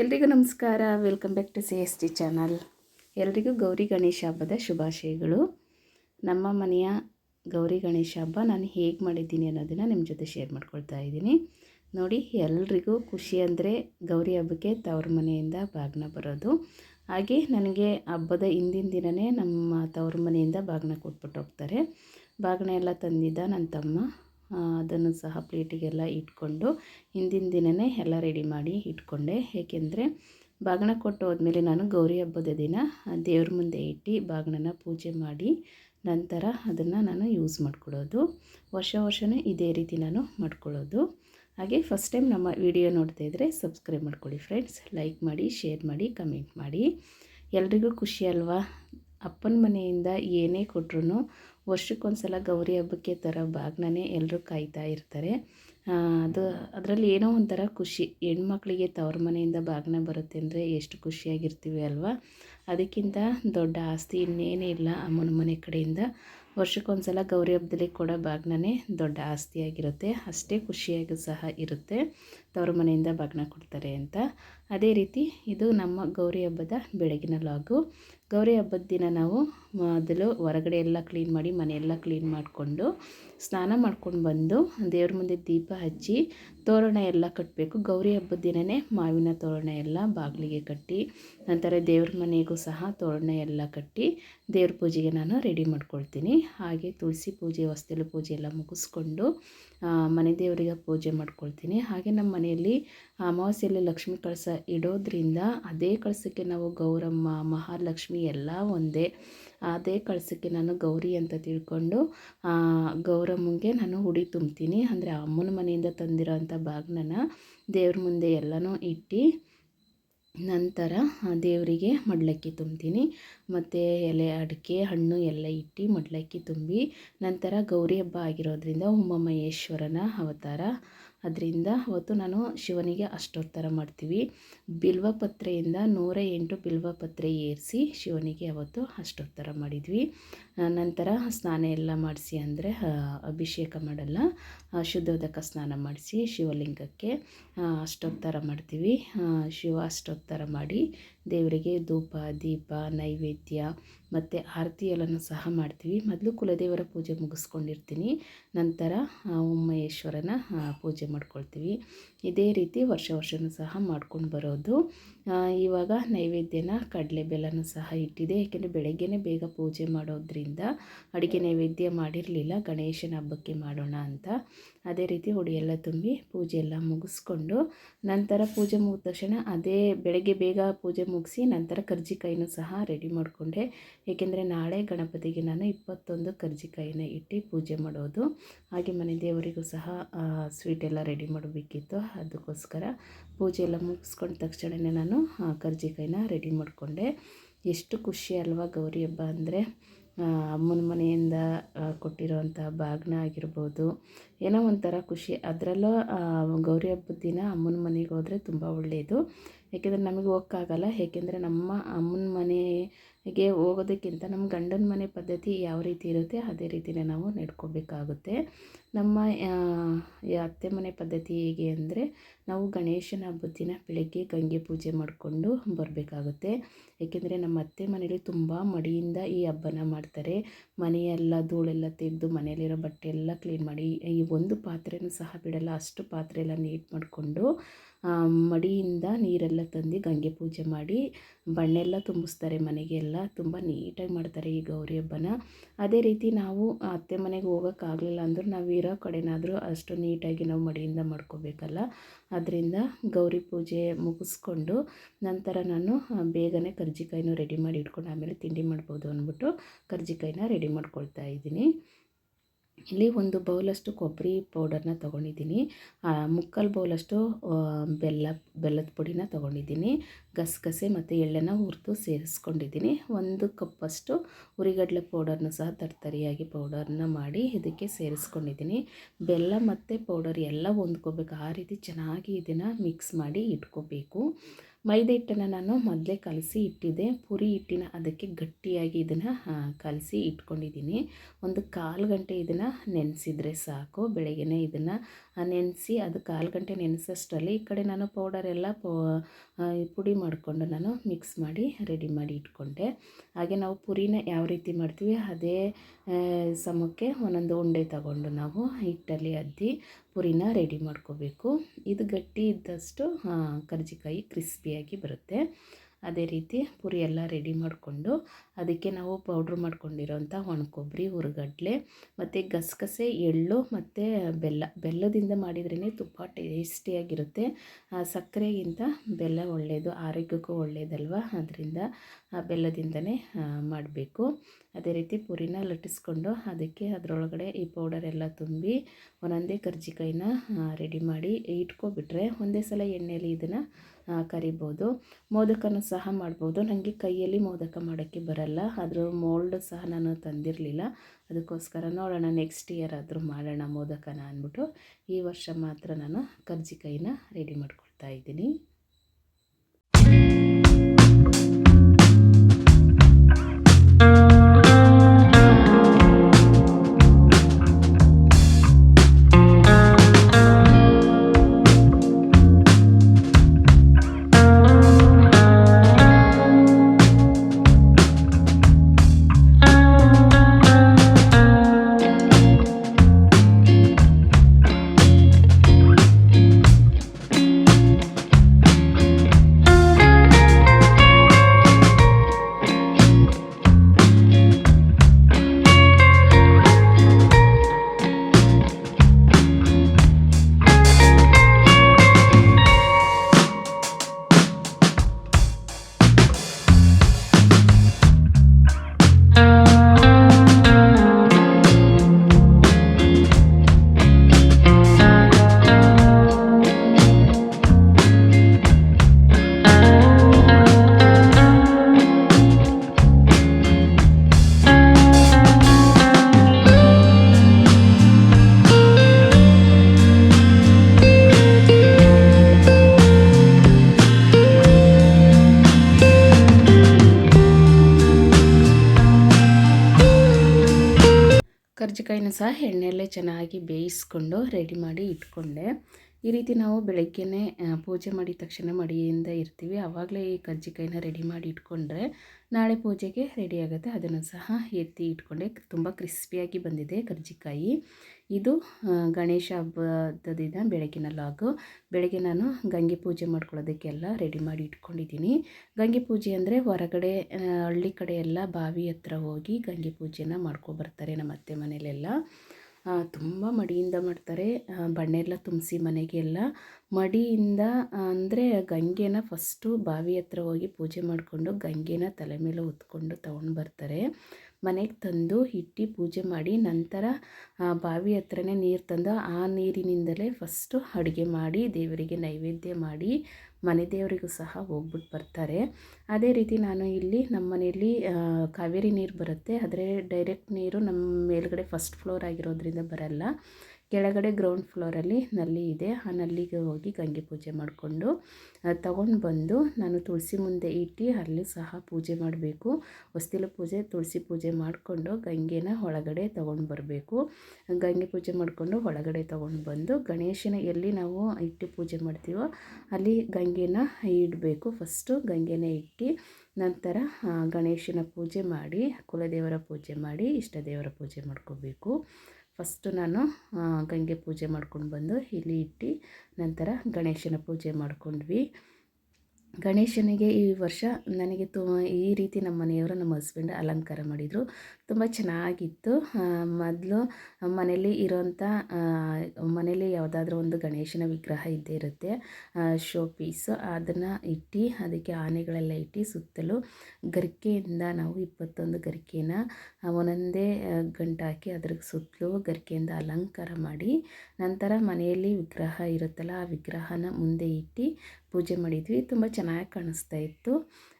ಎಲ್ರಿಗೂ ನಮಸ್ಕಾರ. Welcome back to C S T channel ಎಲ್ರಿಗೂ ಗೌರಿ ಗಣೇಶ ಹಬ್ಬದ ಶುಭಾಶಯಗಳು. ನಮ್ಮ ಮನೆಯ ಗೌರಿ ಗಣೇಶ ಹಬ್ಬ ನಾನು ಹೇಗೆ ಮಾಡಿದ್ದೀನಿ ಅನ್ನೋದನ್ನು ನಿಮ್ಮ ಜೊತೆ ಶೇರ್ ಮಾಡ್ಕೊಳ್ತಾ ಇದ್ದೀನಿ. ನೋಡಿ, ಎಲ್ರಿಗೂ ಖುಷಿ ಅಂದರೆ ಗೌರಿ ಹಬ್ಬಕ್ಕೆ ತವ್ರ ಮನೆಯಿಂದ ಬಾಗ್ನ ಬರೋದು. ಹಾಗೆ ನನಗೆ ಹಬ್ಬದ ಹಿಂದಿನ ದಿನವೇ ನಮ್ಮ ತವ್ರ ಮನೆಯಿಂದ ಬಾಗ್ನ ಕೊಟ್ಬಿಟ್ಟು ಹೋಗ್ತಾರೆ. ಬಾಗ್ನ ಎಲ್ಲ ತಂದಿದ್ದ ನನ್ನ ತಮ್ಮ. ಅದನ್ನು ಸಹ ಪ್ಲೇಟಿಗೆಲ್ಲ ಇಟ್ಕೊಂಡು ಹಿಂದಿನ ದಿನವೇ ಎಲ್ಲ ರೆಡಿ ಮಾಡಿ ಇಟ್ಕೊಂಡೆ. ಏಕೆಂದರೆ ಬಾಗಿನ ಕೊಟ್ಟು ಹೋದ್ಮೇಲೆ ನಾನು ಗೌರಿ ಹಬ್ಬದ ದಿನ ದೇವ್ರ ಮುಂದೆ ಇಟ್ಟು ಬಾಗಿಣನ ಪೂಜೆ ಮಾಡಿ ನಂತರ ಅದನ್ನು ನಾನು ಯೂಸ್ ಮಾಡ್ಕೊಳ್ಳೋದು. ವರ್ಷ ವರ್ಷವೇ ಇದೇ ರೀತಿ ನಾನು ಮಾಡ್ಕೊಳ್ಳೋದು. ಹಾಗೆ ಫಸ್ಟ್ ಟೈಮ್ ನಮ್ಮ ವಿಡಿಯೋ ನೋಡ್ತಾ ಇದ್ದರೆ ಸಬ್ಸ್ಕ್ರೈಬ್ ಮಾಡ್ಕೊಳ್ಳಿ ಫ್ರೆಂಡ್ಸ್ ಲೈಕ್ ಮಾಡಿ ಶೇರ್ ಮಾಡಿ ಕಮೆಂಟ್ ಮಾಡಿ. ಎಲ್ರಿಗೂ ಖುಷಿ ಅಲ್ವಾ? ಅಪ್ಪನ ಮನೆಯಿಂದ ಏನೇ ಕೊಟ್ರು ವರ್ಷಕ್ಕೊಂದ್ಸಲ ಗೌರಿ ಹಬ್ಬಕ್ಕೆ ತರೋ ಬಾಗ್ನೇ ಎಲ್ಲರೂ ಕಾಯ್ತಾ ಇರ್ತಾರೆ. ಅದು ಅದರಲ್ಲಿ ಏನೋ ಒಂಥರ ಖುಷಿ. ಹೆಣ್ಮಕ್ಳಿಗೆ ತವ್ರ ಮನೆಯಿಂದ ಬಾಗ್ನ ಬರುತ್ತೆ ಅಂದರೆ ಎಷ್ಟು ಖುಷಿಯಾಗಿರ್ತೀವಿ ಅಲ್ವಾ? ಅದಕ್ಕಿಂತ ದೊಡ್ಡ ಆಸ್ತಿ ಇನ್ನೇನೇ ಇಲ್ಲ ಅಮ್ಮನ ಮನೆ ಕಡೆಯಿಂದ. ವರ್ಷಕ್ಕೊಂದ್ಸಲ ಗೌರಿ ಹಬ್ಬದಲ್ಲಿ ಕೊಡೋ ಬಾಗ್ನೇ ದೊಡ್ಡ ಆಸ್ತಿಯಾಗಿರುತ್ತೆ. ಅಷ್ಟೇ ಖುಷಿಯಾಗಿ ಸಹ ಇರುತ್ತೆ ತವ್ರ ಮನೆಯಿಂದ ಬಾಗ್ನ ಕೊಡ್ತಾರೆ ಅಂತ. ಅದೇ ರೀತಿ ಇದು ನಮ್ಮ ಗೌರಿ ಹಬ್ಬದ ಬೆಳಗಿನ ಲಾಗು. ಗೌರಿ ಹಬ್ಬದ ದಿನ ನಾವು ಮೊದಲು ಹೊರಗಡೆ ಎಲ್ಲ ಕ್ಲೀನ್ ಮಾಡಿ ಮನೆಯೆಲ್ಲ ಕ್ಲೀನ್ ಮಾಡಿಕೊಂಡು ಸ್ನಾನ ಮಾಡ್ಕೊಂಡು ಬಂದು ದೇವ್ರ ಮುಂದೆ ದೀಪ ಹಚ್ಚಿ ತೋರಣ ಎಲ್ಲ ಕಟ್ಟಬೇಕು ಗೌರಿ ಹಬ್ಬದ ದಿನವೇ ಮಾವಿನ ತೋರಣ ಎಲ್ಲ ಬಾಗಿಲಿಗೆ ಕಟ್ಟಿ, ನಂತರ ದೇವ್ರ ಮನೆಗೂ ಸಹ ತೋರಣ ಎಲ್ಲ ಕಟ್ಟಿ ದೇವ್ರ ಪೂಜೆಗೆ ನಾನು ರೆಡಿ ಮಾಡ್ಕೊಳ್ತೀನಿ. ಹಾಗೆ ತುಳಸಿ ಪೂಜೆ, ಹೊಸ್ತಿಲು ಪೂಜೆ ಎಲ್ಲ ಮುಗಿಸ್ಕೊಂಡು ಮನೆ ದೇವರಿಗೆ ಪೂಜೆ ಮಾಡ್ಕೊಳ್ತೀನಿ. ಹಾಗೆ ನಮ್ಮ ಮನೆಯಲ್ಲಿ ಅಮಾವಾಸ್ಯೆಯಲ್ಲಿ ಲಕ್ಷ್ಮಿ ಕಳಸ ಇಡೋದ್ರಿಂದ ಅದೇ ಕಳಸಕ್ಕೆ ನಾವು ಗೌರಮ್ಮ, ಮಹಾಲಕ್ಷ್ಮಿ ಎಲ್ಲ ಒಂದೇ. ಅದೇ ಕಳಸಕ್ಕೆ ನಾನು ಗೌರಿ ಅಂತ ತಿಳ್ಕೊಂಡು ಗೌರಮ್ಮಂಗೆ ನಾನು ಹುಡಿ ತುಂಬ್ತೀನಿ. ಅಂದರೆ ಅಮ್ಮನ ಮನೆಯಿಂದ ತಂದಿರೋ ಅಂಥ ಬಾಗ್ನನ ದೇವ್ರ ಮುಂದೆ ಎಲ್ಲನೂ ಇಟ್ಟು ನಂತರ ದೇವರಿಗೆ ಮಡ್ಲಕ್ಕಿ ತುಂಬ್ತೀನಿ. ಮತ್ತು ಎಲೆ, ಅಡಿಕೆ, ಹಣ್ಣು ಎಲ್ಲ ಇಟ್ಟು ಮಡ್ಲಕ್ಕಿ ತುಂಬಿ ನಂತರ ಗೌರಿ ಹಬ್ಬ ಆಗಿರೋದ್ರಿಂದ ಉಮಾಮಹೇಶ್ವರನ ಅವತಾರ ಅದರಿಂದ ಅವತ್ತು ನಾನು ಶಿವನಿಗೆ ಅಷ್ಟೋತ್ತರ ಮಾಡ್ತೀವಿ. ಬಿಲ್ವಪತ್ರೆಯಿಂದ ನೂರ ಎಂಟು ಬಿಲ್ವಪತ್ರೆ ಏರಿಸಿ ಶಿವನಿಗೆ ಅವತ್ತು ಅಷ್ಟೋತ್ತರ ಮಾಡಿದ್ವಿ. ನಂತರ ಸ್ನಾನ ಎಲ್ಲ ಮಾಡಿಸಿ ಅಂದರೆ ಅಭಿಷೇಕ ಮಾಡಲ್ಲ. ಶುದ್ಧೋದಕ ಸ್ನಾನ ಮಾಡಿಸಿ ಶಿವಲಿಂಗಕ್ಕೆ ಅಷ್ಟೋತ್ತರ ಮಾಡ್ತೀವಿ. ಶಿವ ಅಷ್ಟೋತ್ತರ ಮಾಡಿ ದೇವರಿಗೆ ಧೂಪ, ದೀಪ, ನೈವೇದ್ಯ ಮತ್ತು ಆರತಿ ಎಲ್ಲನೂ ಸಹ ಮಾಡ್ತೀವಿ. ಮೊದಲು ಕುಲದೇವರ ಪೂಜೆ ಮುಗಿಸ್ಕೊಂಡಿರ್ತೀನಿ. ನಂತರ ಉಮ್ಮಯೇಶ್ವರನ ಪೂಜೆ ಮಾಡ್ಕೊಳ್ತೀವಿ. ಇದೇ ರೀತಿ ವರ್ಷ ವರ್ಷವೂ ಸಹ ಮಾಡ್ಕೊಂಡು ಬರೋದು. ಇವಾಗ ನೈವೇದ್ಯನ ಕಡಲೆ ಬೆಲ್ಲನೂ ಸಹ ಇಟ್ಟಿದೆ. ಏಕೆಂದರೆ ಬೆಳಗ್ಗೆನೇ ಬೇಗ ಪೂಜೆ ಮಾಡೋದ್ರಿಂದ ಅಡುಗೆ ನೈವೇದ್ಯ ಮಾಡಿರಲಿಲ್ಲ. ಗಣೇಶನ ಹಬ್ಬಕ್ಕೆ ಮಾಡೋಣ ಅಂತ. ಅದೇ ರೀತಿ ಹುಡಿಯೆಲ್ಲ ತುಂಬಿ ಪೂಜೆ ಎಲ್ಲ ಮುಗಿಸ್ಕೊಂಡು ನಂತರ ಪೂಜೆ ಮುಗಿದ ತಕ್ಷಣ ಅದೇ ಬೆಳಗ್ಗೆ ಬೇಗ ಪೂಜೆ ಮುಗಿಸಿ ನಂತರ ಕರ್ಜಿಕಾಯಿನೂ ಸಹ ರೆಡಿ ಮಾಡಿಕೊಂಡೆ. ಏಕೆಂದರೆ ನಾಳೆ ಗಣಪತಿಗೆ ನಾನು ಇಪ್ಪತ್ತೊಂದು ಕರ್ಜಿಕಾಯಿನ ಇಟ್ಟು ಪೂಜೆ ಮಾಡೋದು. ಹಾಗೆ ಮನೆ ದೇವರಿಗೂ ಸಹ ಸ್ವೀಟ್ ಎಲ್ಲ ರೆಡಿ ಮಾಡಬೇಕಿತ್ತು. ಅದಕ್ಕೋಸ್ಕರ ಪೂಜೆ ಎಲ್ಲ ಮುಗಿಸ್ಕೊಂಡ ತಕ್ಷಣವೇ ನಾನು ಕರ್ಜಿಕಾಯಿನ ರೆಡಿ ಮಾಡಿಕೊಂಡೆ. ಎಷ್ಟು ಖುಷಿ ಅಲ್ವಾ ಗೌರಿ ಹಬ್ಬ ಅಂದರೆ. ಅಮ್ಮನ ಮನೆಯಿಂದ ಕೊಟ್ಟಿರೋವಂಥ ಬಾಗ್ನ ಆಗಿರ್ಬೋದು. ಏನೋ ಒಂಥರ ಖುಷಿ. ಅದರಲ್ಲೂ ಗೌರಿ ಹಬ್ಬದ ದಿನ ಅಮ್ಮನ ಮನೆಗೆ ಹೋದರೆ ತುಂಬ ಒಳ್ಳೆಯದು ಏಕೆಂದರೆ ನಮಗೆ ಹೋಗೋಕ್ಕಾಗಲ್ಲ. ಏಕೆಂದರೆ ನಮ್ಮ ಅಮ್ಮನ ಮನೆಗೆ ಹೋಗೋದಕ್ಕಿಂತ ನಮ್ಮ ಗಂಡನ ಮನೆ ಪದ್ಧತಿ ಯಾವ ರೀತಿ ಇರುತ್ತೆ, ಅದೇ ರೀತಿನೇ ನಾವು ನಡ್ಕೋಬೇಕಾಗುತ್ತೆ. ನಮ್ಮ ಅತ್ತೆ ಮನೆ ಪದ್ಧತಿ ಹೇಗೆ ಅಂದರೆ, ನಾವು ಗಣೇಶನ ಹಬ್ಬದ ದಿನ ಬೆಳಗ್ಗೆ ಗಂಗೆ ಪೂಜೆ ಮಾಡಿಕೊಂಡು ಬರಬೇಕಾಗುತ್ತೆ. ಏಕೆಂದರೆ ನಮ್ಮ ಅತ್ತೆ ಮನೇಲಿ ತುಂಬ ಮಡಿಯಿಂದ ಈ ಹಬ್ಬನ ಮಾಡ್ತಾರೆ. ಮನೆಯೆಲ್ಲ ಧೂಳೆಲ್ಲ ತೆಗೆದು ಮನೆಯಲ್ಲಿರೋ ಬಟ್ಟೆ ಎಲ್ಲ ಕ್ಲೀನ್ ಮಾಡಿ, ಈ ಒಂದು ಪಾತ್ರೆನೂ ಸಹ ಬಿಡಲ್ಲ, ಅಷ್ಟು ಪಾತ್ರೆ ಎಲ್ಲ ನೀಟ್ ಮಾಡಿಕೊಂಡು ಮಡಿಯಿಂದ ನೀರೆಲ್ಲ ತಂದು ಗಂಗೆ ಪೂಜೆ ಮಾಡಿ ಬಣ್ಣೆಲ್ಲ ತುಂಬಿಸ್ತಾರೆ ಮನೆಗೆಲ್ಲ. ತುಂಬ ನೀಟಾಗಿ ಮಾಡ್ತಾರೆ ಈ ಗೌರಿ ಹಬ್ಬನ. ಅದೇ ರೀತಿ ನಾವು ಅತ್ತೆ ಮನೆಗೆ ಹೋಗೋಕ್ಕಾಗಲಿಲ್ಲ ಅಂದರೂ ನಾವು ಇರೋ ಕಡೆನಾದರೂ ಅಷ್ಟು ನೀಟಾಗಿ ನಾವು ಮಡಿಯಿಂದ ಮಾಡ್ಕೋಬೇಕಲ್ಲ. ಅದರಿಂದ ಗೌರಿ ಪೂಜೆ ಮುಗಿಸ್ಕೊಂಡು ನಂತರ ನಾನು ಬೇಗನೆ ಕರ್ಜಿಕಾಯಿನೂ ರೆಡಿ ಮಾಡಿ ಇಟ್ಕೊಂಡು ಆಮೇಲೆ ತಿಂಡಿ ಮಾಡ್ಬೋದು ಅಂದ್ಬಿಟ್ಟು ಕರ್ಜಿಕಾಯಿನ ರೆಡಿ ಮಾಡ್ಕೊಳ್ತಾ ಇದ್ದೀನಿ. ಇಲ್ಲಿ ಒಂದು ಬೌಲಷ್ಟು ಕೊಬ್ಬರಿ ಪೌಡರ್ನ ತೊಗೊಂಡಿದ್ದೀನಿ. ಮುಕ್ಕಲ್ ಬೌಲಷ್ಟು ಬೆಲ್ಲ, ಬೆಲ್ಲದ ಪುಡಿನ ತೊಗೊಂಡಿದ್ದೀನಿ. ಗಸಗಸೆ ಮತ್ತು ಎಳ್ಳೆನ ಹುರಿದು ಸೇರಿಸ್ಕೊಂಡಿದ್ದೀನಿ. ಒಂದು ಕಪ್ಪಷ್ಟು ಹುರಿಗಡಲೆ ಪೌಡರ್ನ ಸಹ ತರ್ತರಿಯಾಗಿ ಪೌಡರ್ನ ಮಾಡಿ ಇದಕ್ಕೆ ಸೇರಿಸ್ಕೊಂಡಿದ್ದೀನಿ. ಬೆಲ್ಲ ಮತ್ತು ಪೌಡರ್ ಎಲ್ಲ ಹೊಂದ್ಕೋಬೇಕು. ಆ ರೀತಿ ಚೆನ್ನಾಗಿ ಇದನ್ನು ಮಿಕ್ಸ್ ಮಾಡಿ ಇಟ್ಕೋಬೇಕು. ಮೈದಾ ಹಿಟ್ಟನ್ನು ನಾನು ಮೊದಲೇ ಕಲಸಿ ಇಟ್ಟಿದ್ದೆ. ಪುರಿ ಹಿಟ್ಟಿನ ಅದಕ್ಕೆ ಗಟ್ಟಿಯಾಗಿ ಇದನ್ನು ಕಲಸಿ ಇಟ್ಕೊಂಡಿದ್ದೀನಿ. ಒಂದು ಕಾಲು ಗಂಟೆ ಇದನ್ನು ನೆನೆಸಿದ್ರೆ ಸಾಕು. ಬೆಳಗ್ಗೆನೇ ಇದನ್ನು ನೆನೆಸಿ ಅದು ಕಾಲು ಗಂಟೆ ನೆನೆಸೋಷ್ಟರಲ್ಲಿ ಈ ಕಡೆ ನಾನು ಪೌಡರ್ ಎಲ್ಲ ಪೋ ಪುಡಿ ಮಾಡಿಕೊಂಡು ನಾನು ಮಿಕ್ಸ್ ಮಾಡಿ ರೆಡಿ ಮಾಡಿ ಇಟ್ಕೊಂಡೆ. ಹಾಗೆ ನಾವು ಪುರಿನ ಯಾವ ರೀತಿ ಮಾಡ್ತೀವಿ ಅದೇ ಸಮಕ್ಕೆ ಒಂದೊಂದು ಉಂಡೆ ತಗೊಂಡು ನಾವು ಹಿಟ್ಟಲ್ಲಿ ಅದ್ದಿ ಪುರಿನ ರೆಡಿ ಮಾಡ್ಕೋಬೇಕು. ಇದು ಗಟ್ಟಿ ಇದ್ದಷ್ಟು ಕರ್ಜಿಕಾಯಿ ಕ್ರಿಸ್ಪಿಯಾಗಿ ಬರುತ್ತೆ. ಅದೇ ರೀತಿ ಪುರಿ ಎಲ್ಲ ರೆಡಿ ಮಾಡಿಕೊಂಡು ಅದಕ್ಕೆ ನಾವು ಪೌಡ್ರ್ ಮಾಡ್ಕೊಂಡಿರೋಂಥ ಒಣಕೊಬ್ಬರಿ, ಹುರ್ಗಡ್ಲೆ ಮತ್ತು ಗಸಗಸೆ, ಎಳ್ಳು ಮತ್ತು ಬೆಲ್ಲ. ಬೆಲ್ಲದಿಂದ ಮಾಡಿದ್ರೇ ತುಪ್ಪ ಟೇಸ್ಟಿಯಾಗಿರುತ್ತೆ ಸಕ್ಕರೆಗಿಂತ ಬೆಲ್ಲ ಒಳ್ಳೆಯದು ಆರೋಗ್ಯಕ್ಕೂ ಒಳ್ಳೆಯದಲ್ವ ಅದರಿಂದ ಆ ಬೆಲ್ಲದಿಂದನೇ ಮಾಡಬೇಕು. ಅದೇ ರೀತಿ ಪುರಿನ ಲಟ್ಟಿಸ್ಕೊಂಡು ಅದಕ್ಕೆ ಅದರೊಳಗಡೆ ಈ ಪೌಡರ್ ಎಲ್ಲ ತುಂಬಿ ಒಂದೊಂದೇ ಕರ್ಜಿಕಾಯಿನ ರೆಡಿ ಮಾಡಿ ಇಟ್ಕೊಬಿಟ್ರೆ ಒಂದೇ ಸಲ ಎಣ್ಣೆಯಲ್ಲಿ ಇದನ್ನು ಕರಿಬೋದು. ಮೋದಕನೂ ಸಹ ಮಾಡ್ಬೋದು. ನನಗೆ ಕೈಯಲ್ಲಿ ಮೋದಕ ಮಾಡೋಕ್ಕೆ ಬರಲ್ಲ ಅದ್ರ ಮೋಲ್ಡ್ ಸಹ ನಾನು ತಂದಿರಲಿಲ್ಲ. ಅದಕ್ಕೋಸ್ಕರ ನೋಡೋಣ ನೆಕ್ಸ್ಟ್ ಇಯರ್ ಆದರೂ ಮಾಡೋಣ ಮೋದಕನ ಅಂದ್ಬಿಟ್ಟು ಈ ವರ್ಷ ಮಾತ್ರ ನಾನು ಕರ್ಜಿಕಾಯಿನ ರೆಡಿ ಮಾಡ್ಕೊಳ್ತಾ ಇದ್ದೀನಿ. ಕರ್ಜಿಕಾಯಿನ ಸಹ ಎಣ್ಣೆಯಲ್ಲೇ ಚೆನ್ನಾಗಿ ಬೇಯಿಸ್ಕೊಂಡು ರೆಡಿ ಮಾಡಿ ಇಟ್ಕೊಂಡೆ. ಈ ರೀತಿ ನಾವು ಬೆಳಗ್ಗೆನೇ ಪೂಜೆ ಮಾಡಿದ ತಕ್ಷಣ ಮಡಿಯಿಂದ ಇರ್ತೀವಿ. ಆವಾಗಲೇ ಈ ಕಜ್ಜಿಕಾಯಿನ ರೆಡಿ ಮಾಡಿ ಇಟ್ಕೊಂಡ್ರೆ ನಾಳೆ ಪೂಜೆಗೆ ರೆಡಿ ಆಗುತ್ತೆ. ಅದನ್ನು ಸಹ ಎತ್ತಿ ಇಟ್ಕೊಂಡೆ. ತುಂಬ ಕ್ರಿಸ್ಪಿಯಾಗಿ ಬಂದಿದೆ ಕರ್ಜಿಕಾಯಿ. ಇದು ಗಣೇಶ ಹಬ್ಬದ ದಿನ ಬೆಳಗಿನ ಲಾಗು. ಬೆಳಗ್ಗೆ ನಾನು ಗಂಗೆ ಪೂಜೆ ಮಾಡ್ಕೊಳ್ಳೋದಕ್ಕೆಲ್ಲ ರೆಡಿ ಮಾಡಿ ಇಟ್ಕೊಂಡಿದ್ದೀನಿ. ಗಂಗೆ ಪೂಜೆ ಅಂದರೆ ಹೊರಗಡೆ ಹಳ್ಳಿ ಕಡೆ ಎಲ್ಲ ಬಾವಿ ಹತ್ರ ಹೋಗಿ ಗಂಗೆ ಪೂಜೆನ ಮಾಡ್ಕೊಬರ್ತಾರೆ ನಮ್ಮ ಅತ್ತೆ ಮನೇಲೆಲ್ಲ. ತುಂಬ ಮಡಿಯಿಂದ ಮಾಡ್ತಾರೆ. ಆ, ಬಣ್ಣ ಎಲ್ಲ ತುಂಬಿಸಿ ಮನೆಗೆಲ್ಲ ಮಡಿಯಿಂದ ಅಂದರೆ ಗಂಗೆನ ಫಸ್ಟು ಬಾವಿ ಹತ್ರ ಹೋಗಿ ಪೂಜೆ ಮಾಡಿಕೊಂಡು ಗಂಗೆನ ತಲೆ ಮೇಲೆ ಹೊತ್ಕೊಂಡು ತಗೊಂಡು ಬರ್ತಾರೆ. ಮನೆಗೆ ತಂದು ಹಿಟ್ಟಿ ಪೂಜೆ ಮಾಡಿ ನಂತರ ಬಾವಿ ಹತ್ರನೇ ನೀರು ತಂದು ಆ ನೀರಿನಿಂದಲೇ ಫಸ್ಟು ಅಡುಗೆ ಮಾಡಿ ದೇವರಿಗೆ ನೈವೇದ್ಯ ಮಾಡಿ ಮನೆ ದೇವರಿಗೂ ಸಹ ಹೋಗ್ಬಿಟ್ಟು ಬರ್ತಾರೆ. ಅದೇ ರೀತಿ ನಾನು ಇಲ್ಲಿ ನಮ್ಮ ಮನೆಯಲ್ಲಿ ಕಾವೇರಿ ನೀರು ಬರುತ್ತೆ. ಆದರೆ ಡೈರೆಕ್ಟ್ ನೀರು ನಮ್ಮ ಮೇಲುಗಡೆ ಫಸ್ಟ್ ಫ್ಲೋರ್ ಆಗಿರೋದ್ರಿಂದ ಬರಲ್ಲ. ಕೆಳಗಡೆ ಗ್ರೌಂಡ್ ಫ್ಲೋರಲ್ಲಿ ನಲ್ಲಿ ಇದೆ. ಆ ನಲ್ಲಿಗೆ ಹೋಗಿ ಗಂಗೆ ಪೂಜೆ ಮಾಡಿಕೊಂಡು ತಗೊಂಡು ಬಂದು ನಾನು ತುಳಸಿ ಮುಂದೆ ಇಟ್ಟು ಅಲ್ಲಿ ಸಹ ಪೂಜೆ ಮಾಡಬೇಕು. ಹೊಸ್ತಿಲು ಪೂಜೆ, ತುಳಸಿ ಪೂಜೆ ಮಾಡಿಕೊಂಡು ಗಂಗೆನ ಒಳಗಡೆ ತಗೊಂಡು ಬರಬೇಕು. ಗಂಗೆ ಪೂಜೆ ಮಾಡಿಕೊಂಡು ಒಳಗಡೆ ತಗೊಂಡು ಬಂದು ಗಣೇಶನ ಎಲ್ಲಿ ನಾವು ಇಟ್ಟು ಪೂಜೆ ಮಾಡ್ತೀವೋ ಅಲ್ಲಿ ಗಂಗೆನ ಇಡಬೇಕು. ಫಸ್ಟು ಗಂಗೆನ ಇಟ್ಟು ನಂತರ ಗಣೇಶನ ಪೂಜೆ ಮಾಡಿ, ಕುಲದೇವರ ಪೂಜೆ ಮಾಡಿ ಇಷ್ಟ ದೇವರ ಪೂಜೆ ಮಾಡ್ಕೋಬೇಕು. ಫಸ್ಟು ನಾನು ಗಂಗೆ ಪೂಜೆ ಮಾಡ್ಕೊಂಡು ಬಂದು ಇಲ್ಲಿ ಇಟ್ಟು ನಂತರ ಗಣೇಶನ ಪೂಜೆ ಮಾಡ್ಕೊಂಡ್ವಿ. ಗಣೇಶನಿಗೆ ಈ ವರ್ಷ ನನಗೆ ತು, ಈ ರೀತಿ ನಮ್ಮ ಮನೆಯವರು, ನಮ್ಮ ಹಸ್ಬೆಂಡ್ ಅಲಂಕಾರ ಮಾಡಿದರು. ತುಂಬ ಚೆನ್ನಾಗಿತ್ತು. ಮೊದಲು ಮನೇಲಿ ಇರೋಂಥ ಮನೇಲಿ ಯಾವುದಾದ್ರೂ ಒಂದು ಗಣೇಶನ ವಿಗ್ರಹ ಇದ್ದೇ ಇರುತ್ತೆ. ಶೋ ಪೀಸು ಅದನ್ನು ಇಟ್ಟು, ಅದಕ್ಕೆ ಆನೆಗಳೆಲ್ಲ ಇಟ್ಟು ಸುತ್ತಲೂ ಗರಿಕೆಯಿಂದ ನಾವು ಇಪ್ಪತ್ತೊಂದು ಗರಿಕೆನ ಒಂದೊಂದೇ ಗಂಟು ಹಾಕಿ ಅದ್ರ ಸುತ್ತಲೂ ಗರಿಕೆಯಿಂದ ಅಲಂಕಾರ ಮಾಡಿ, ನಂತರ ಮನೆಯಲ್ಲಿ ವಿಗ್ರಹ ಇರುತ್ತಲ್ಲ, ಆ ವಿಗ್ರಹನ ಮುಂದೆ ಇಟ್ಟು ಪೂಜೆ ಮಾಡಿದ್ವಿ. ತುಂಬ ಚೆನ್ನಾಗಿ ಕಾಣಿಸ್ತಾ ಇತ್ತು.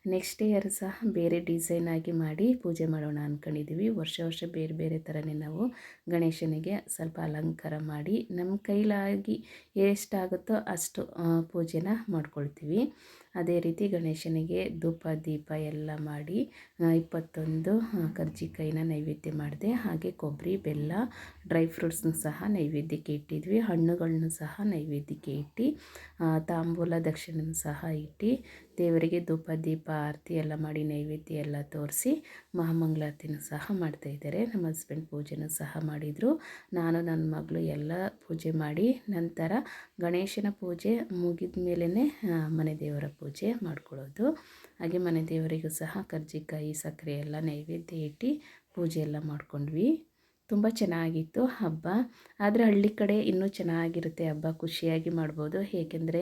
ನೆಕ್ಸ್ಟ್ ಇಯರ್ ಸಹ ಬೇರೆ ಡಿಸೈನ್ ಆಗಿ ಮಾಡಿ ಪೂಜೆ ಮಾಡೋಣ ಅಂದ್ಕೊಂಡಿದ್ದೀವಿ ವರ್ಷ ವರ್ಷ ಬೇರೆ ಬೇರೆ ಥರನೇ ನಾವು ಗಣೇಶನಿಗೆ ಸ್ವಲ್ಪ ಅಲಂಕಾರ ಮಾಡಿ ನಮ್ಮ ಕೈಲಾಗಿ ಎಷ್ಟಾಗುತ್ತೋ ಅಷ್ಟು ಪೂಜೆನ ಮಾಡ್ಕೊಳ್ತೀವಿ. ಅದೇ ರೀತಿ ಗಣೇಶನಿಗೆ ಧೂಪ, ದೀಪ ಎಲ್ಲ ಮಾಡಿ ಇಪ್ಪತ್ತೊಂದು ಕರ್ಜಿಕಾಯಿನ ನೈವೇದ್ಯ ಮಾಡಿದೆ, ಹಾಗೆ ಕೊಬ್ಬರಿ, ಬೆಲ್ಲ ಡ್ರೈ ಫ್ರೂಟ್ಸ್ನ ಸಹ ನೈವೇದ್ಯಕ್ಕೆ ಇಟ್ಟಿದ್ವಿ. ಹಣ್ಣುಗಳನ್ನು ಸಹ ನೈವೇದ್ಯಕ್ಕೆ ಇಟ್ಟು ತಾಂಬೂಲ ದಕ್ಷಿಣನ ಸಹ ಇಟ್ಟು ದೇವರಿಗೆ ಧೂಪ, ದೀಪ, ಆರತಿ ಎಲ್ಲ ಮಾಡಿ ನೈವೇದ್ಯ ಎಲ್ಲ ತೋರಿಸಿ ಮಹಾಮಂಗಳಾರತಿನೂ ಸಹ ಮಾಡ್ತಾ ಇದ್ದಾರೆ. ನಮ್ಮ ಹಸ್ಬೆಂಡ್ ಪೂಜೆನೂ ಸಹ ಮಾಡಿದರು. ನಾನು, ನನ್ನ ಮಗಳು ಎಲ್ಲ ಪೂಜೆ ಮಾಡಿ ನಂತರ ಗಣೇಶನ ಪೂಜೆ ಮುಗಿದ ಮೇಲೇ ಮನೆ ದೇವರ ಪೂಜೆ ಮಾಡ್ಕೊಳ್ಳೋದು. ಹಾಗೆ ಮನೆ ದೇವರಿಗೂ ಸಹ ಕರ್ಜಿಕಾಯಿ, ಸಕ್ಕರೆ ಎಲ್ಲ ನೈವೇದ್ಯ ಇಟ್ಟು ಪೂಜೆ ಎಲ್ಲ ಮಾಡ್ಕೊಂಡ್ವಿ. ತುಂಬ ಚೆನ್ನಾಗಿತ್ತು ಹಬ್ಬ. ಆದರೆ ಹಳ್ಳಿ ಕಡೆ ಇನ್ನೂ ಚೆನ್ನಾಗಿರುತ್ತೆ ಹಬ್ಬ. ಖುಷಿಯಾಗಿ ಮಾಡ್ಬೋದು. ಏಕೆಂದರೆ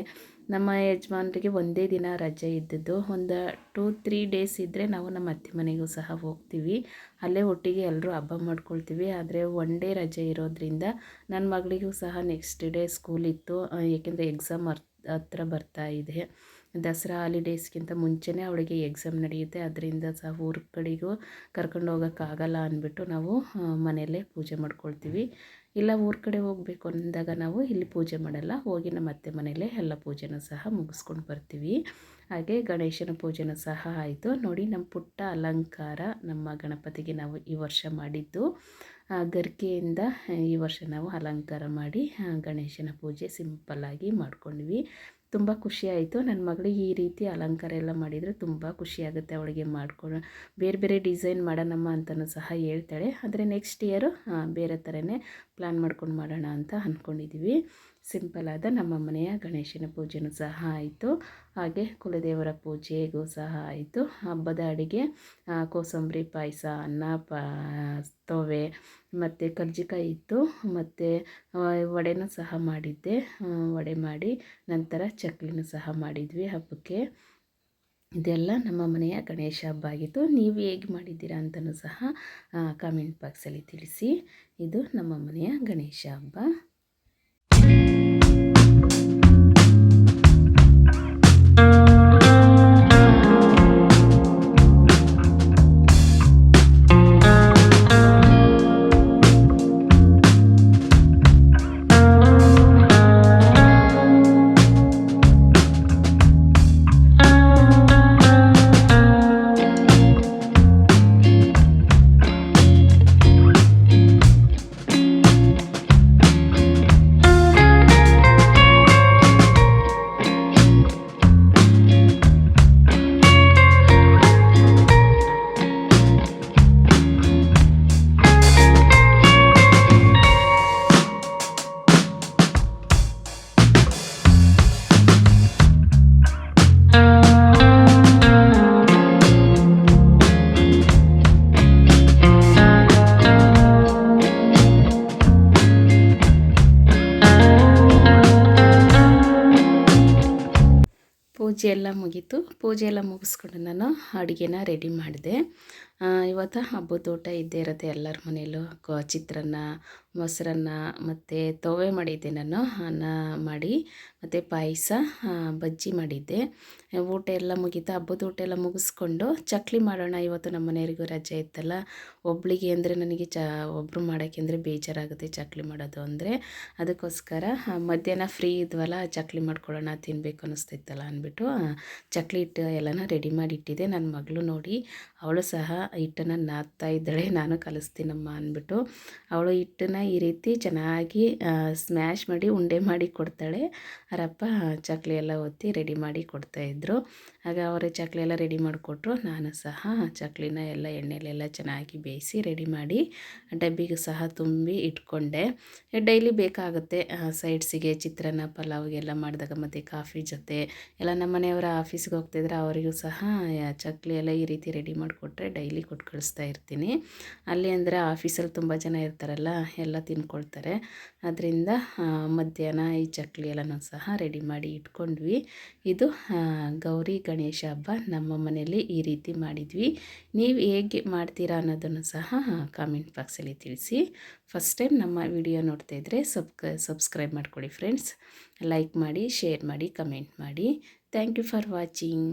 ನಮ್ಮ ಯಜಮಾನ್ರಿಗೆ ಒಂದೇ ದಿನ ರಜೆ ಇದ್ದದ್ದು. ಒಂದು ಟೂ ತ್ರೀ ಡೇಸ್ ಇದ್ದರೆ ನಾವು ನಮ್ಮ ಅತ್ತೆ ಮನೆಗೂ ಸಹ ಹೋಗ್ತೀವಿ. ಅಲ್ಲೇ ಒಟ್ಟಿಗೆ ಎಲ್ಲರೂ ಹಬ್ಬ ಮಾಡ್ಕೊಳ್ತೀವಿ. ಆದರೆ ಒನ್ ಡೇ ರಜೆ ಇರೋದ್ರಿಂದ ನನ್ನ ಮಗಳಿಗೂ ಸಹ ನೆಕ್ಸ್ಟ್ ಡೇ ಸ್ಕೂಲ್ ಇತ್ತು. ಏಕೆಂದರೆ ಎಕ್ಸಾಮ್ ಹತ್ರ ಬರ್ತಾ ಇದೆ. ದಸರಾ ಹಾಲಿಡೇಸ್ಗಿಂತ ಮುಂಚೆನೇ ಅವಳಿಗೆ ಎಕ್ಸಾಮ್ ನಡೆಯುತ್ತೆ. ಅದರಿಂದ ಸಹ ಊರ ಕಡೆಗೂ ಕರ್ಕೊಂಡು ಹೋಗೋಕ್ಕಾಗಲ್ಲ ಅಂದ್ಬಿಟ್ಟು ನಾವು ಮನೆಯಲ್ಲೇ ಪೂಜೆ ಮಾಡ್ಕೊಳ್ತೀವಿ. ಇಲ್ಲ ಊರ ಕಡೆ ಹೋಗಬೇಕು ಅಂದಾಗ ನಾವು ಇಲ್ಲಿ ಪೂಜೆ ಮಾಡಲ್ಲ. ಹೋಗಿ ನಮ್ಮ ಅತ್ತೆ ಮನೆಯಲ್ಲೇ ಎಲ್ಲ ಪೂಜೆನೂ ಸಹ ಮುಗಿಸ್ಕೊಂಡು ಬರ್ತೀವಿ. ಹಾಗೆ ಗಣೇಶನ ಪೂಜೆನೂ ಸಹ ಆಯಿತು. ನೋಡಿ ನಮ್ಮ ಪುಟ್ಟ ಅಲಂಕಾರ ನಮ್ಮ ಗಣಪತಿಗೆ ನಾವು ಈ ವರ್ಷ ಮಾಡಿದ್ದು. ಗರ್ಕೆಯಿಂದ ಈ ವರ್ಷ ನಾವು ಅಲಂಕಾರ ಮಾಡಿ ಗಣೇಶನ ಪೂಜೆ ಸಿಂಪಲ್ಲಾಗಿ ಮಾಡ್ಕೊಂಡ್ವಿ. ತುಂಬ ಖುಷಿ ಆಯಿತು. ನನ್ನ ಮಗಳಿಗೆ ಈ ರೀತಿ ಅಲಂಕಾರ ಎಲ್ಲ ಮಾಡಿದರೆ ತುಂಬ ಖುಷಿಯಾಗುತ್ತೆ ಅವಳಿಗೆ ಮಾಡ್ಕೊ ಬೇರೆ ಬೇರೆ ಡಿಸೈನ್ ಮಾಡೋಣಮ್ಮ ಅಂತಲೂ ಸಹ ಹೇಳ್ತಾಳೆ. ಆದರೆ ನೆಕ್ಸ್ಟ್ ಇಯರು ಬೇರೆ ಥರನೇ ಪ್ಲ್ಯಾನ್ ಮಾಡ್ಕೊಂಡು ಮಾಡೋಣ ಅಂತ ಅಂದ್ಕೊಂಡಿದ್ದೀವಿ ಸಿಂಪಲಾದ ನಮ್ಮ ಮನೆಯ ಗಣೇಶನ ಪೂಜೆನೂ ಸಹ ಆಯಿತು. ಹಾಗೆ ಕುಲದೇವರ ಪೂಜೆಗೂ ಸಹ ಆಯಿತು. ಹಬ್ಬದ ಅಡುಗೆ ಕೋಸಂಬರಿ, ಪಾಯಸ, ಅನ್ನ ತೋವೆ ಮತ್ತು ಕರ್ಜಿಕಾಯಿ ಇತ್ತು. ಮತ್ತು ವಡೆನೂ ಸಹ ಮಾಡಿದ್ದೆ. ವಡೆ ಮಾಡಿ ನಂತರ ಚಕ್ಲಿನೂ ಸಹ ಮಾಡಿದ್ವಿ ಹಬ್ಬಕ್ಕೆ. ಇದೆಲ್ಲ ನಮ್ಮ ಮನೆಯ ಗಣೇಶ ಹಬ್ಬ ಆಗಿತ್ತು. ನೀವು ಹೇಗೆ ಮಾಡಿದ್ದೀರಾ ಅಂತಲೂ ಸಹ ಕಾಮೆಂಟ್ ಬಾಕ್ಸಲ್ಲಿ ತಿಳಿಸಿ. ಇದು ನಮ್ಮ ಮನೆಯ ಗಣೇಶ ಹಬ್ಬ. ಎಲ್ಲ ಮುಗೀತು. ಪೂಜೆ ಎಲ್ಲ ಮುಗಿಸ್ಕೊಂಡು ನಾನು ಅಡುಗೆನ ರೆಡಿ ಮಾಡಿದೆ. ಇವತ್ತು ಹಬ್ಬದ ಊಟ ಇದ್ದೇ ಇರುತ್ತೆ ಎಲ್ಲರ ಮನೆಯಲ್ಲೂ. ಕ, ಚಿತ್ರಾನ್ನ, ಮೊಸರನ್ನ ಮತ್ತು ತೋವೆ ಮಾಡಿದ್ದೆ ನಾನು, ಅನ್ನ ಮಾಡಿ ಮತ್ತು ಪಾಯಸ ಬಜ್ಜಿ ಮಾಡಿದ್ದೆ. ಊಟ ಎಲ್ಲ ಮುಗೀತಾ ಹಬ್ಬದ ಊಟ ಎಲ್ಲ ಮುಗಿಸ್ಕೊಂಡು ಚಕ್ಲಿ ಮಾಡೋಣ, ಇವತ್ತು ನಮ್ಮ ಮನೆಯವ್ರಿಗೂ ರಜೆ ಇತ್ತಲ್ಲ. ಒಬ್ಳಿಗೆ ಅಂದರೆ ನನಗೆ ಚ ಒಬ್ಬರು ಮಾಡೋಕ್ಕೆ ಅಂದರೆ ಬೇಜಾರಾಗುತ್ತೆ ಚಕ್ಲಿ ಮಾಡೋದು ಅಂದರೆ. ಅದಕ್ಕೋಸ್ಕರ ಮಧ್ಯಾಹ್ನ ಫ್ರೀ ಇದ್ವಲ್ಲ, ಚಕ್ಲಿ ಮಾಡ್ಕೊಳ್ಳೋಣ ತಿನ್ನಬೇಕು ಅನ್ನಿಸ್ತಿತ್ತಲ್ಲ ಅಂದ್ಬಿಟ್ಟು ಚಕ್ಲಿ ಹಿಟ್ಟು ಎಲ್ಲನ ರೆಡಿ ಮಾಡಿ ಇಟ್ಟಿದ್ದೆ. ನನ್ನ ಮಗಳು ನೋಡಿ, ಅವಳು ಸಹ ಹಿಟ್ಟನ್ನು ನಾದ್ತಾ ಇದ್ದಾಳೆ, ನಾನು ಕಲಿಸ್ತೀನಮ್ಮ ಅಂದ್ಬಿಟ್ಟು. ಅವಳು ಹಿಟ್ಟನ್ನ ಈ ರೀತಿ ಚೆನ್ನಾಗಿ ಸ್ಮ್ಯಾಶ್ ಮಾಡಿ, ಉಂಡೆ ಮಾಡಿ ಕೊಡ್ತಾಳೆ. ಅವರಪ್ಪ ಚಕ್ಲಿ ಎಲ್ಲ ಒತ್ತಿ ರೆಡಿ ಮಾಡಿ ಕೊಡ್ತಾಯಿದ್ರು ಆಗ ಅವರೇ ಚಕ್ಲಿ ಎಲ್ಲ ರೆಡಿ ಮಾಡಿಕೊಟ್ರು. ನಾನು ಸಹ ಚಕ್ಲಿನ ಎಲ್ಲ ಎಣ್ಣೆಲೆಲ್ಲ ಚೆನ್ನಾಗಿ ಬೇಯಿಸಿ ರೆಡಿ ಮಾಡಿ, ಡಬ್ಬಿಗೆ ಸಹ ತುಂಬಿ ಇಟ್ಕೊಂಡೆ. ಡೈಲಿ ಬೇಕಾಗುತ್ತೆ ಸೈಡ್ಸಿಗೆ ಚಿತ್ರಾನ್ನ, ಪಲಾವ್ಗೆಲ್ಲ ಮಾಡಿದಾಗ ಮತ್ತು ಕಾಫಿ ಜೊತೆ. ಎಲ್ಲ ನಮ್ಮ ಮನೆಯವರ ಆಫೀಸ್ಗೆ ಹೋಗ್ತಿದ್ರೆ ಅವರಿಗೂ ಸಹ ಚಕ್ಲಿ ಎಲ್ಲ ಈ ರೀತಿ ರೆಡಿ ಮಾಡಿಕೊಟ್ರೆ ಡೈಲಿ ಕೊಟ್ಟು ಕಳಿಸ್ತಾ ಇರ್ತೀನಿ. ಅಲ್ಲಿ ಅಂದರೆ ಆಫೀಸಲ್ಲಿ ತುಂಬ ಜನ ಇರ್ತಾರಲ್ಲ, ಎಲ್ಲ ತಿನ್ಕೊಳ್ತಾರೆ. ಅದರಿಂದ ಮಧ್ಯಾಹ್ನ ಈ ಚಕ್ಲಿ ಎಲ್ಲನೂ ಸಹ ರೆಡಿ ಮಾಡಿ ಇಟ್ಕೊಂಡ್ವಿ. ಇದು ಗೌರಿ ಗಣೇಶ ಹಬ್ಬ. ನಮ್ಮ ಮನೆಯಲ್ಲಿ ಈ ರೀತಿ ಮಾಡಿದ್ವಿ. ನೀವು ಹೇಗೆ ಮಾಡ್ತೀರಾ ಅನ್ನೋದನ್ನು ಸಹ ಕಾಮೆಂಟ್ ಬಾಕ್ಸಲ್ಲಿ ತಿಳಿಸಿ. ಫಸ್ಟ್ ಟೈಮ್ ನಮ್ಮ ವಿಡಿಯೋ ನೋಡ್ತಾ ಇದ್ದರೆ ಸಬ್ಸ್ಕ್ರೈಬ್ ಮಾಡ್ಕೊಳ್ಳಿ ಫ್ರೆಂಡ್ಸ್ ಲೈಕ್ ಮಾಡಿ ಶೇರ್ ಮಾಡಿ ಕಮೆಂಟ್ ಮಾಡಿ. Thank you for watching